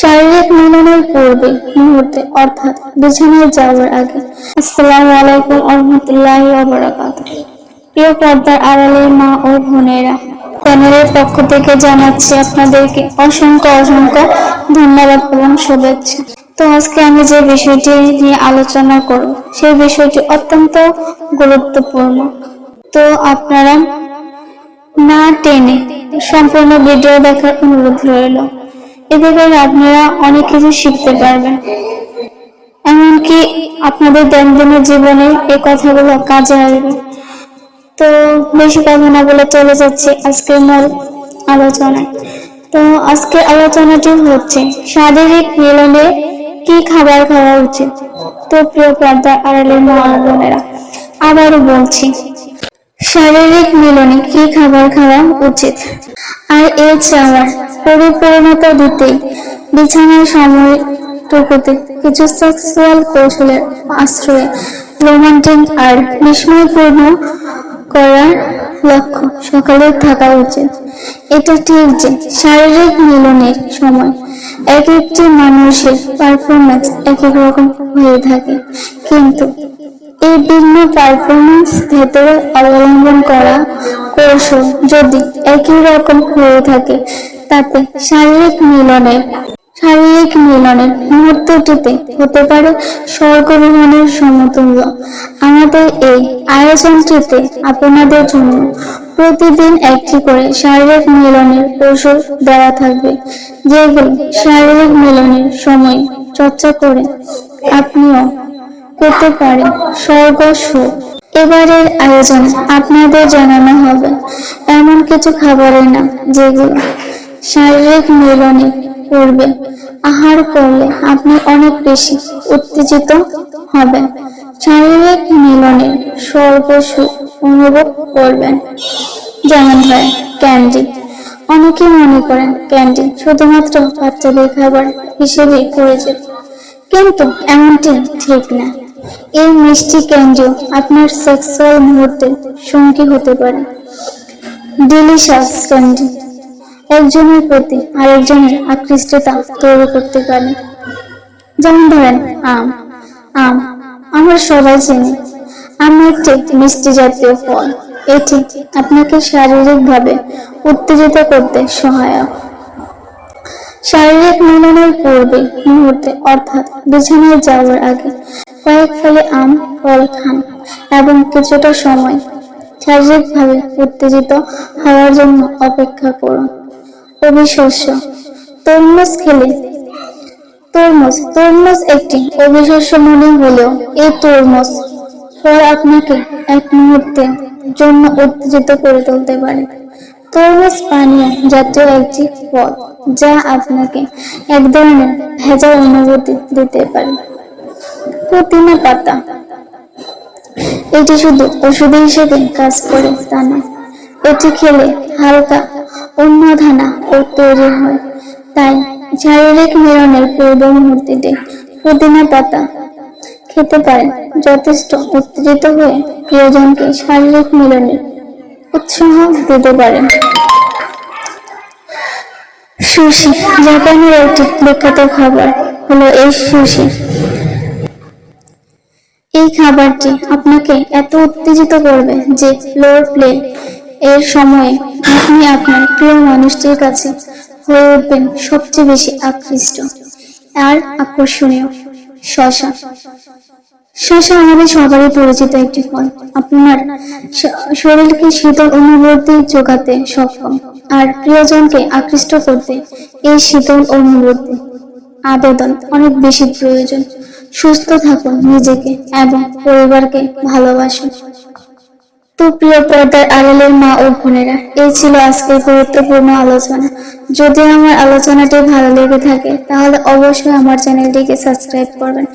শারীরিক মিলনের পূর্বে মুহূর্তে, অর্থাৎ বিছানায় যাওয়ার আগে। আসসালামু আলাইকুম রহমতুল্লাহি ওবরাকাত প্রিয় পর্দার আড়ালের মা ও বোনেরা, চ্যানেলের পক্ষ থেকে জানাচ্ছি আপনাদেরকে অসংখ্য অসংখ্য ধন্যবাদ এবং শুভেচ্ছা। তো আজকে আমি যে বিষয়টি নিয়ে আলোচনা করব, সেই বিষয়টি অত্যন্ত গুরুত্বপূর্ণ। তো আপনারা না টেনে সম্পূর্ণ ভিডিও দেখার অনুরোধ রইল। এতে করে আপনারা অনেক কিছু শিখতে পারবেন। এমনকি আপনাদের দৈনন্দিন জীবনে এই কথাগুলো কাজে আসবে। তো বেশি কথা না বলে চলে যাচ্ছে আজকের মূল আলোচনায়। তো আজকের আলোচনাটি হচ্ছে শারীরিক মিলনে কি খাবার খাওয়া উচিত? তো প্রিয় পর্দার আড়ালের মা বোনেরা, আবারও বলছি শারীরিক মিলনে কি খাবার খাওয়া উচিত? আর এছাড়া পরিপূর্ণতা দিতেই বিছানার সময়টুকুতে কিছু সেক্সুয়াল কৌশলের আশ্রয়ে রোমান্টিক আর বিস্ময়পূর্ণ করার লক্ষ্য সকালে থাকা উচিত। এটা ঠিক যে শারীরিক মিলনের সময় এক একটি মানুষের পারফরমেন্স এক এক রকম হয়ে থাকে। কিন্তু এই ভিন্ন পারফরমেন্স ভেতরে অবলম্বন করা কৌশল যদি একই রকম হয়ে থাকে, তাতে শারীরিক মিলনের শারীরিক মিলনের মুহূর্তটিতে হতে পারে স্বর্গভ্রমণের সমতুল্য। আমাদের এই আয়োজনটিতে আপনাদের জন্য প্রতিদিন একটি করে শারীরিক মিলনের কৌশল দেওয়া থাকবে, যেগুলো শারীরিক মিলনের সময় চর্চা করে আপনিও করতে পারে। স্বর্গ সুখ এবারের আয়োজন আপনাদের জানানো হবে। এমন কিছু খাবারের নাম যেগুলো শারীরিক মিলনে করবে আহার করলে আপনি অনেক বেশি উত্তেজিত হবেন। শারীরিক মিলনে স্বর্গ সুখ অনুভব করবেন। যেমন হয় ক্যান্ডি। অনেকে মনে করেন ক্যান্ডি শুধুমাত্র বাচ্চাদের খাবার হিসেবে পরিচিত কিন্তু এমনটি ঠিক না। এই মিষ্টি ক্যান্ডিও আপনার সেক্সুয়াল মুহূর্তে সঙ্গী হতে পারে। ডিলিশাস ক্যান্ডি একজনের প্রতি আরেকজনের আকৃষ্টতা তৈরি করতে পারে। যেমন ধরেন, আম। আম, আমরা সবাই চিনি। আম একটি মিষ্টি জাতীয় ফল। এটি আপনাকে শারীরিকভাবে উত্তেজিত করতে সহায়ক। শারীরিক মিলনের পূর্বে মুহূর্তে অর্থাৎ বিছানায় যাওয়ার আগে কয়েক ফলে আম, ফল খান এবং কিছুটা সময় শারীরিকভাবে উত্তেজিত হওয়ার জন্য অপেক্ষা করুন। অবিশস্য তরমুজ খেলে তরমুজ তরমুজ একটি অবিশস্য মনে হলেও এই তরমুজ ফল আপনাকে এক মুহূর্তের জন্য উত্তেজিত করে তুলতে পারে। তরমুজ পানীয় জাতীয় একটি ফল যা আপনাকে এক ধরনের ভেজাল অনুভূতি দিতে পারে। পুদিনা পাতা। এটি শুধু ওষুধ হিসেবে কাজ করে, তা নয় এটি খেলে হালকা অন্যধানা ও তৈরি হয়। তাই শারীরিক মিলনের পূর্ব মুহূর্তে পুদিনা পাতা খেতে পারেন। যথেষ্ট উত্তেজিত হয়ে প্রিয়জনকে শারীরিক মিলনের উৎসাহ দিতে পারেন। সুশি, জাপানের একটি বিখ্যাত খাবার হলো এই সুশি। এই খাবারটি আপনাকে এত উত্তেজিত করবে যে ফ্লোর প্লে এর সময়ে আপনি আপনার প্রিয় মানুষটির কাছে হয়ে উঠবেন সবচেয়ে বেশি আকৃষ্ট। আর আকর্ষণীয়, শশা। শশা আমাদের সবারই পরিচিত একটি ফল। আপনার শরীরকে শীতল অনুভূতি যোগাতে সক্ষম। আর প্রিয়জনকে আকৃষ্ট করতে এই শীতল অনুভূতি আবেদন অনেক বেশি প্রয়োজন। সুস্থ থাকো নিজেকে এবং পরিবারকে ভালোবাসো। তো প্রিয় পর্দার আড়ালের মা ও বোনেরা, এই ছিল আজকের গুরুত্বপূর্ণ আলোচনা। যদি আমার আলোচনাটি ভালো লেগে থাকে, তাহলে অবশ্যই আমার চ্যানেলটিকে সাবস্ক্রাইব করবেন।